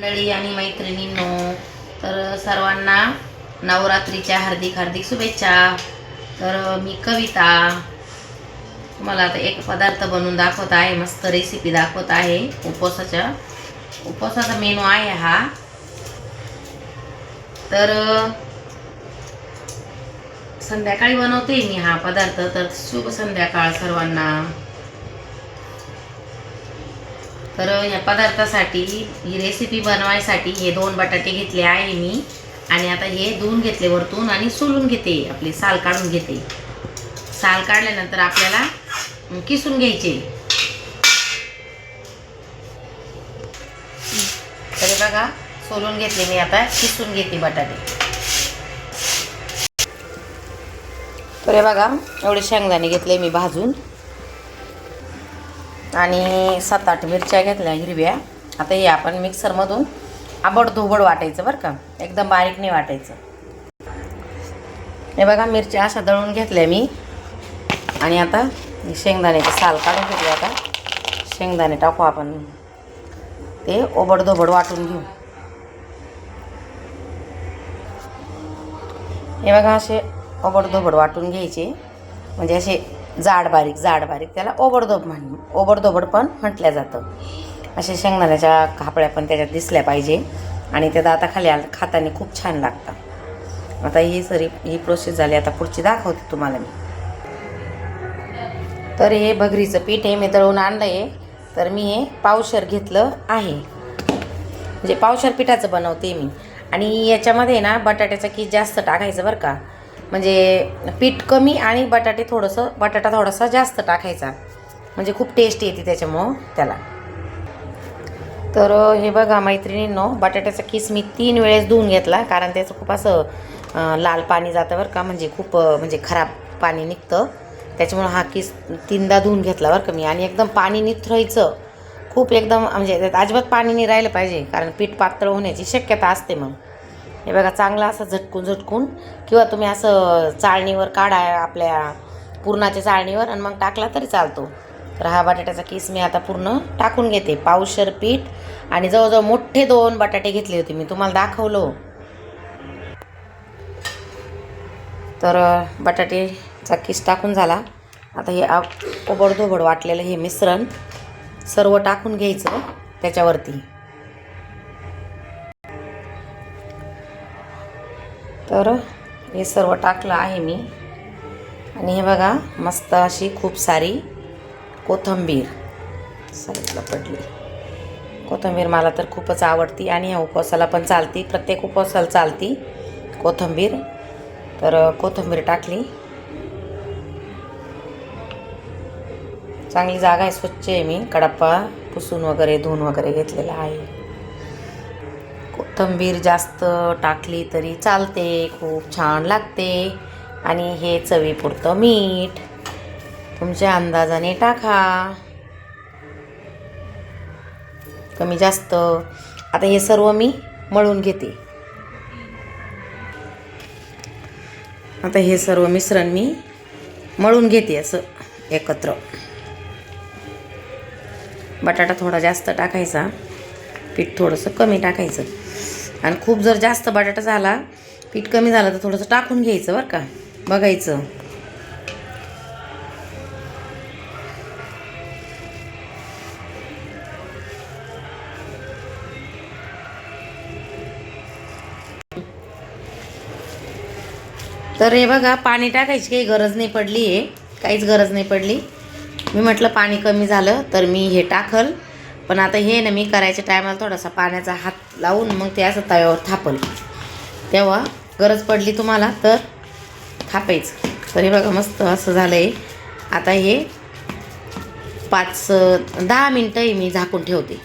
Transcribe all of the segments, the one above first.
मंडळी आणि मैत्रिणींनो तर सर्वांना नवरात्रीच्या हार्दिक हार्दिक शुभेच्छा. तर मी कविता तुम्हाला आता एक पदार्थ बनवून दाखवत आहे मस्त रेसिपी दाखवत आहे उपवासाच्या. उपवासाचा मेनू आहे हा. तर संध्याकाळी बनवते मी हा पदार्थ. तर शुभ संध्याकाळ सर्वांना. तर या पदार्थासाठी ही रेसिपी बनवायसाठी हे दोन बटाटे घेतले आहे मी. आणि आता हे धुवून घेतले वरतून आणि सोलून घेते आपली साल काढून घेते. साल काढल्यानंतर आपल्याला किसून घ्यायचे. तरी बघा सोलून घेतले मी आता किसून घेते बटाटे. तर बघा एवढे शेंगदाणे घेतले मी भाजून. आणि सात आठ मिरच्या घेतल्या हिरव्या. आता हे आपण मिक्सरमधून आबड धोबड वाटायचं बरं का. एकदम बारीक नाही वाटायचं. हे बघा मिरच्या अशा दळून घेतल्या मी. आणि आता शेंगदाण्याची साल काढून घेतली आता. शेंगदाणे टाकू आपण. ते ओबड धोबड वाटून घेऊ. हे बघा असे ओबड धोबड वाटून घ्यायचे. म्हणजे असे जाड बारीक जाड बारीक. त्याला ओबडधोब म्हण ओबडधोबड पण म्हटलं जातं. असे शेंगदाण्याच्या खापळ्या पण त्याच्यात दिसल्या पाहिजे. आणि त्या दाताखाली आल खाताने खूप छान लागतं. आता ही सरी ही प्रोसेस झाली. आता पुढची दाखवते तुम्हाला मी. तर हे भगरीचं पीठ हे मी दळून आणलं आहे तर मी हे पावशर घेतलं आहे. म्हणजे पावशर पिठाचं बनवते मी. आणि याच्यामध्ये ना बटाट्याचा की जास्त टाकायचं बरं का. म्हणजे पीठ कमी आणि बटाटे थोडंसं बटाटा थोडासा जास्त टाकायचा. म्हणजे खूप टेस्ट येते त्याच्यामुळं त्याला. तर हे बघा मैत्रिणींनो बटाट्याचा किस मी तीन वेळेस धुवून घेतला कारण त्याचं खूप असं लाल पाणी जातं बरं का म्हणजे खूप म्हणजे खराब पाणी निघतं. त्याच्यामुळं हा किस तीनदा धुवून घेतला बरं का मी. आणि एकदम पाणी निथरायचं. खूप एकदम म्हणजे त्यात अजिबात पाणी नाही राहिलं पाहिजे कारण पीठ पातळ होण्याची शक्यता असते मग. हे बघा चांगलं असं झटकून झटकून किंवा तुम्ही असं चाळणीवर काढा आपल्या पुरणाच्या चाळणीवर आणि मग टाकला तरी चालतो. तर हा बटाट्याचा किस मी आता पूर्ण टाकून घेते. पावशर पीठ आणि जवळजवळ मोठे दोन बटाटे घेतले होते मी. तुम्हाला दाखवलो. तर बटाटेचा किस टाकून झाला. आता हे ओबडधोबड वाटलेलं हे मिश्रण सर्व टाकून घ्यायचं त्याच्यावरती. तर हे सर्व टाकलं आहे मी. आणि हे बघा मस्त अशी खूप सारी कोथंबीर. साईडला पडली. कोथंबीर मला तर खूपच आवडती आणि ह्या उपवासाला पण चालती. प्रत्येक उपवासाला चालती कोथंबीर. तर कोथंबीर टाकली. चांगली जागा आहे स्वच्छ आहे मी. कडप्पा पुसून वगैरे धुवून वगैरे घेतलेला आहे. कोथिंबीर जास्त टाकली तरी चालते खूप छान लागते. आणि हे चवीपुरतं मीठ. तुमच्या अंदाजाने टाका. कमी जास्त. आता हे सर्व मी मळून घेते. आता हे सर्व मिश्रण मी मळून घेते असं एकत्र. बटाटा थोडा जास्त टाकायचा. पीठ थोडंसं कमी टाकायचं. आणि खूप जर जास्त बटाटा झाला पीठ कमी झालं तर थोडंसं टाकून घ्यायचं बरं का. बघायचं. तर हे बघा पाणी टाकायची काही गरज नाही पडली आहे काहीच गरज नाही पडली. मी म्हटलं पाणी कमी झालं तर मी हे टाकल. पण आता हे ना मी करायच्या टायमाला थोडासा पाण्याचा हात लावून मग ते असं तव्यावर थापल. तेव्हा गरज पडली तुम्हाला तर थापायचं. तरी बघा मस्त असं झालं आहे आता हे पाच दहा मिनटंही मी झाकून ठेवते.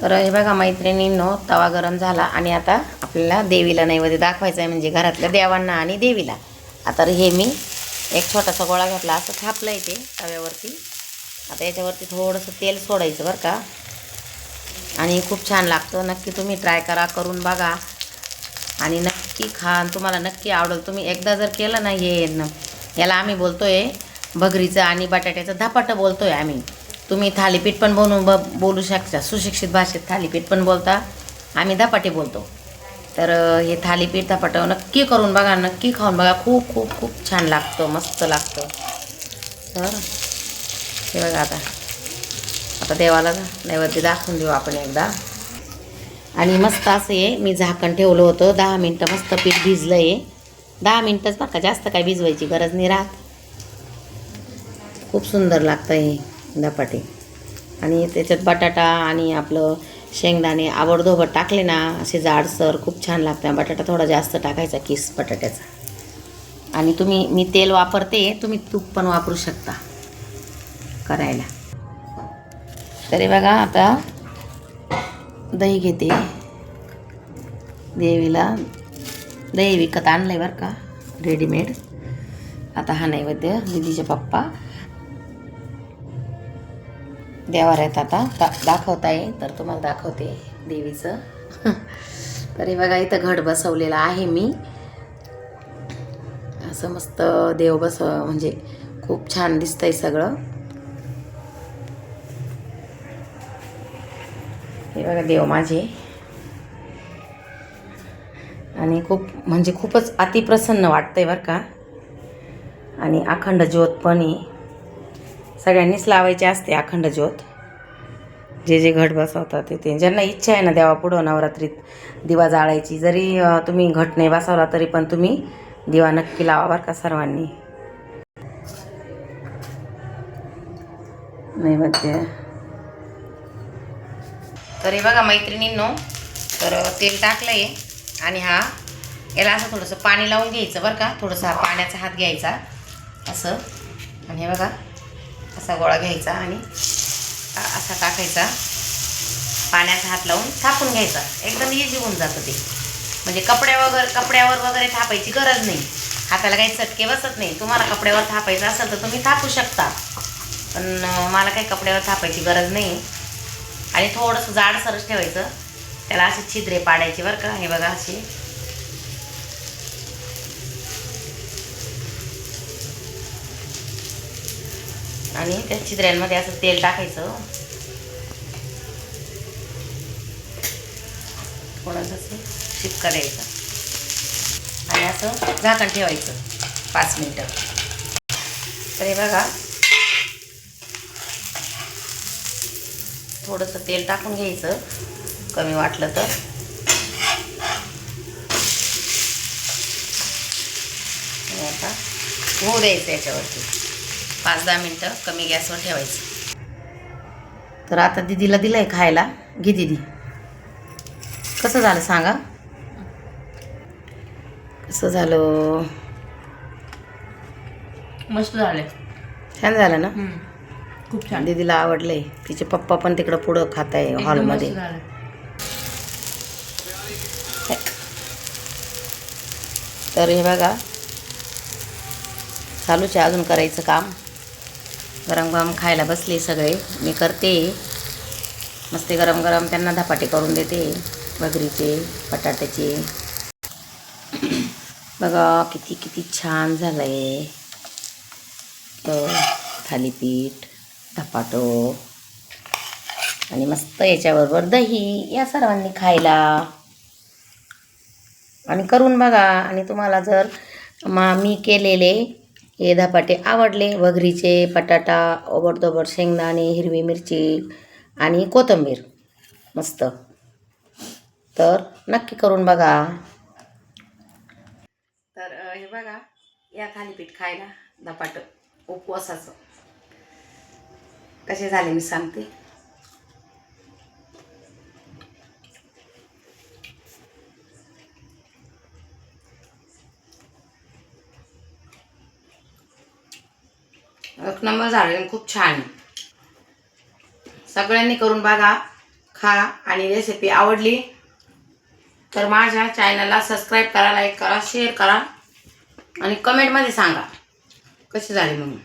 तर हे बघा मैत्रिणींनो तवा गरम झाला आणि आता आपल्याला देवीला नैवेद्य दाखवायचं आहे म्हणजे घरातल्या देवांना आणि देवीला. आता हे मी एक छोटासा गोळा घातला असं थापलं आहे ते तव्यावरती. आता याच्यावरती थोडंसं तेल सोडायचं बरं का. आणि खूप छान लागतं. नक्की तुम्ही ट्राय करा करून बघा. आणि नक्की खा. तुम्हाला नक्की आवडेल. तुम्ही एकदा जर केलं ना हे न याला आम्ही बोलतो आहे भगरीचं आणि बटाट्याचं धपाटं बोलतो आहे आम्ही. तुम्ही थालीपीठ पण बनवून ब बोलू शकता. सुशिक्षित भाषेत थालीपीठ पण बोलता. आम्ही धपाटे बोलतो. तर हे थालीपीठ धपाटं नक्की करून बघा. नक्की खाऊन बघा. खूप खूप खूप छान लागतं. मस्त लागतं. तर हे बघा आता. आता देवाला नैवेद्य दाखवून देऊ आपण एकदा. आणि मस्त असं आहे मी झाकण ठेवलं होतं. दहा मिनटं मस्त पीठ भिजलं आहे दहा मिनटंच बरं का जास्त काय भिजवायची गरज नाही राहत. खूप सुंदर लागतं हे धपाटे. आणि त्याच्यात बटाटा आणि आपलं शेंगदाणे आवडधोबड टाकले ना असे जाडसर खूप छान लागतं. बटाटा थोडा जास्त टाकायचा किस बटाट्याचा. आणि तुम्ही मी तेल वापरते तुम्ही तूप पण वापरू शकता. करायला. तरी बघा आता दही घेते. देवीला दही विकत आणलं आहे बरं का रेडीमेड आता हा नैवेद्य दिदीचे पप्पा देवार आहेत आता. दा दाखवत आहे तर तुम्हाला दाखवते देवीचं. तरी बघा इथं घट बसवलेला आहे मी. असं मस्त देव बसव म्हणजे खूप छान दिसतंय सगळं. हे बघा देव माझे. आणि खूप म्हणजे खूपच अतिप्रसन्न वाटतंय बरं का. आणि अखंड ज्योत पण आहे. सगळ्यांनीच लावायची असते अखंड ज्योत. जे जे घट बसवतात ते ते. ज्यांना इच्छा आहे ना देवा पुढं नवरात्रीत दिवा जाळायची जरी तुम्ही घट नाही बसवला तरी पण तुम्ही दिवा नक्की लावा बरं का सर्वांनी. नैवेद्य. तरी बघा मैत्रिणींनो तर तेल टाकलं आहे आणि हा याला असं थोडंसं पाणी लावून घ्यायचं बरं का. थोडंसं हा पाण्याचा हात घ्यायचा असं. आणि हे बघा असा गोळा घ्यायचा आणि असा टाकायचा. पाण्याचा हात लावून थापून घ्यायचा. एकदम इझी होऊन जातं ते. म्हणजे कपड्या वगैरे कपड्यावर वगैरे थापायची गरज नाही. हाताला काही चटके बसत नाही. तुम्हाला कपड्यावर थापायचं असेल तर तुम्ही थापू शकता. पण मला काही कपड्यावर थापायची गरज नाही. आणि थोडंसं जाडसरच ठेवायचं. त्याला असे छिद्रे पाडायचे बरं का. हे बघा असे. आणि त्या छिद्र्यांमध्ये असं तेल टाकायचं. थोडंसं असं शिपका द्यायचं. आणि असं झाकण ठेवायचं पाच मिनटं. तर हे बघा. थोडंसं तेल टाकून घ्यायचं. कमी वाटलं तर. आता होऊ द्यायचं याच्यावरती. पाच दहा मिनटं कमी गॅसवर ठेवायचं. तर आता दिदीला दिलं आहे खायला. घे दिदी. कसं झालं सांगा? कसं झालं? मस्त झाले छान झालं ना? खूप छान. दीदीला आवडलंय तिचे पप्पा पण तिकडं पुढं खात आहे हॉलमध्ये. तर हे बघा. चालूच आहे अजून करायचं काम. गरम गरम खायला बसले सगळे. मी करते. मस्त गरम गरम त्यांना धपाटे करून देते. बगरीचे बटाट्याचे. बघा किती किती छान झालं आहे तर थालीपीठ. धपाटो. आणि मस्त याच्याबरोबर दही या सर्वांनी खायला. आणि करून बघा. आणि तुम्हाला जर मा मी केलेले हे धपाटे आवडले वगरीचे बटाटा ओबडदोबड शेंगदाणे हिरवी मिरची आणि कोथिंबीर मस्त. तर नक्की करून बघा. तर हे बघा या थालीपीठ खायला धपाट उपवासाचं. कसे झाले मी सांगते एक नंबर झाले खूप छान आहे. सगळ्यांनी करून बघा खा आणि रेसिपी आवडली तर माझ्या चॅनलला सबस्क्राईब करा लाईक करा शेअर करा आणि कमेंटमध्ये सांगा कसे झाले म्हणून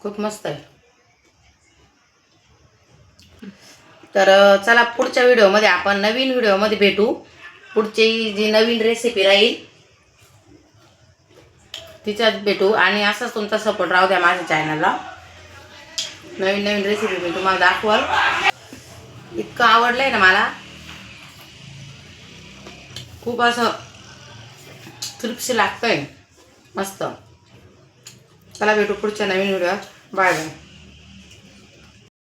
खूप मस्त आहे. तर चला पुढच्या व्हिडिओमध्ये आपण नवीन व्हिडिओमध्ये भेटू. पुढची जी नवीन रेसिपी राहील तिच्यात भेटू. आणि असंच तुमचा सपोर्ट राहू द्या माझ्या चॅनलला नवीन नवीन रेसिपी मी तुम्हाला दाखवाल. इतकं आवडलं आहे ना मला. खूप असं तृप्ती लागतंय. मस्त. चला भेटू पुढच्या नवीन व्हिडिओ बाय बाय.